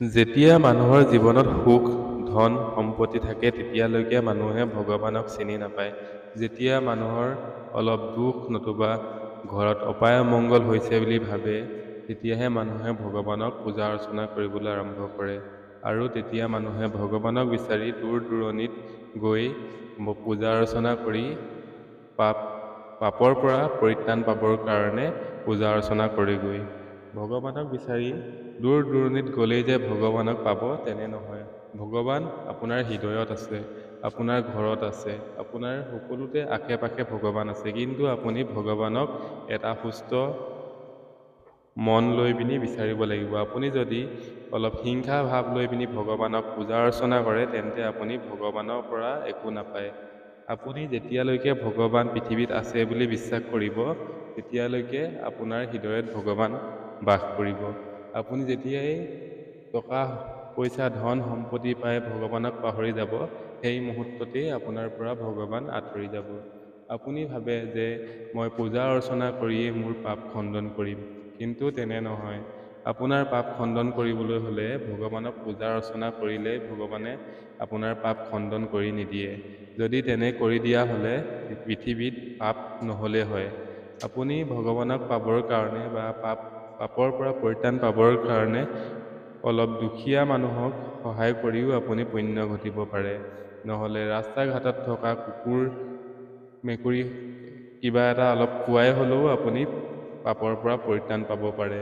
যেতিয়া মানুহৰ জীৱনত সুখ ধন সম্পত্তি থাকে তেতিয়ালৈকে মানুহে ভগৱানক চিনি নাপায়। যেতিয়া মানুহৰ অলপ দুখ নতুবা ঘৰত অপায় অমংগল হৈছে বুলি ভাবে তেতিয়াহে মানুহে ভগৱানক পূজা অৰ্চনা কৰিবলৈ আৰম্ভ কৰে। আৰু তেতিয়া মানুহে ভগৱানক বিচাৰি দূৰ দূৰণিত গৈ পূজা অৰ্চনা কৰি পাপ পাপৰ পৰা পৰিত্ৰাণ পাবৰ কাৰণে পূজা অৰ্চনা কৰেগৈ। ভগৱানক বিচাৰি দূৰ দূৰণিত গ'লেই যে ভগৱানক পাব তেনে নহয়। ভগৱান আপোনাৰ হৃদয়ত আছে আপোনাৰ ঘৰত আছে আপোনাৰ সকলোতে আশে পাশে ভগৱান আছে। কিন্তু আপুনি ভগৱানক এটা সুস্থ মন লৈ পিনি বিচাৰিব লাগিব। আপুনি যদি অলপ হিংসা ভাৱ লৈ পিনি ভগৱানক পূজা অৰ্চনা কৰে তেন্তে আপুনি ভগৱানৰ পৰা একো নাপায়। আপুনি যেতিয়ালৈকে ভগৱান পৃথিৱীত আছে বুলি বিশ্বাস কৰিব তেতিয়ালৈকে আপোনাৰ হৃদয়ত ভগৱান বাস কৰিব। আপুনি যেতিয়াই টকা পইচা ধন সম্পত্তি পাই ভগৱানক পাহৰি যাব সেই মুহূৰ্ততেই আপোনাৰ পৰা ভগৱান আঁতৰি যাব। আপুনি ভাবে যে মই পূজা অৰ্চনা কৰিয়েই মোৰ পাপ খণ্ডন কৰিম কিন্তু তেনে নহয়। আপোনাৰ পাপ খণ্ডন কৰিবলৈ হ'লে ভগৱানক পূজা অৰ্চনা কৰিলেই ভগৱানে আপোনাৰ পাপ খণ্ডন কৰি নিদিয়ে। যদি তেনে কৰি দিয়া হ'লে পৃথিৱীত পাপ নহ'লে হয়। আপুনি ভগৱানক পাবৰ কাৰণে বা পাপ পাপৰ পৰা পৰিত্ৰাণ পাবৰ কাৰণে অলপ দুখীয়া মানুহক সহায় কৰিও আপুনি পুণ্য ঘটিব পাৰে। নহ'লে ৰাস্তা ঘাটত থকা কুকুৰ মেকুৰী কিবা এটা অলপ খুৱাই হ'লেও আপুনি পাপৰ পৰা পৰিত্ৰাণ পাব পাৰে।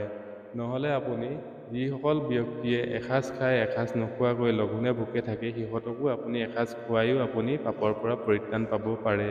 নহ'লে আপুনি যিসকল ব্যক্তিয়ে এসাঁজ খাই এসাঁজ নোখোৱাকৈ লঘোণে ভোকে থাকে সিহঁতকো আপুনি এসাঁজ খুৱায়ো আপুনি পাপৰ পৰা পৰিত্ৰাণ পাব পাৰে।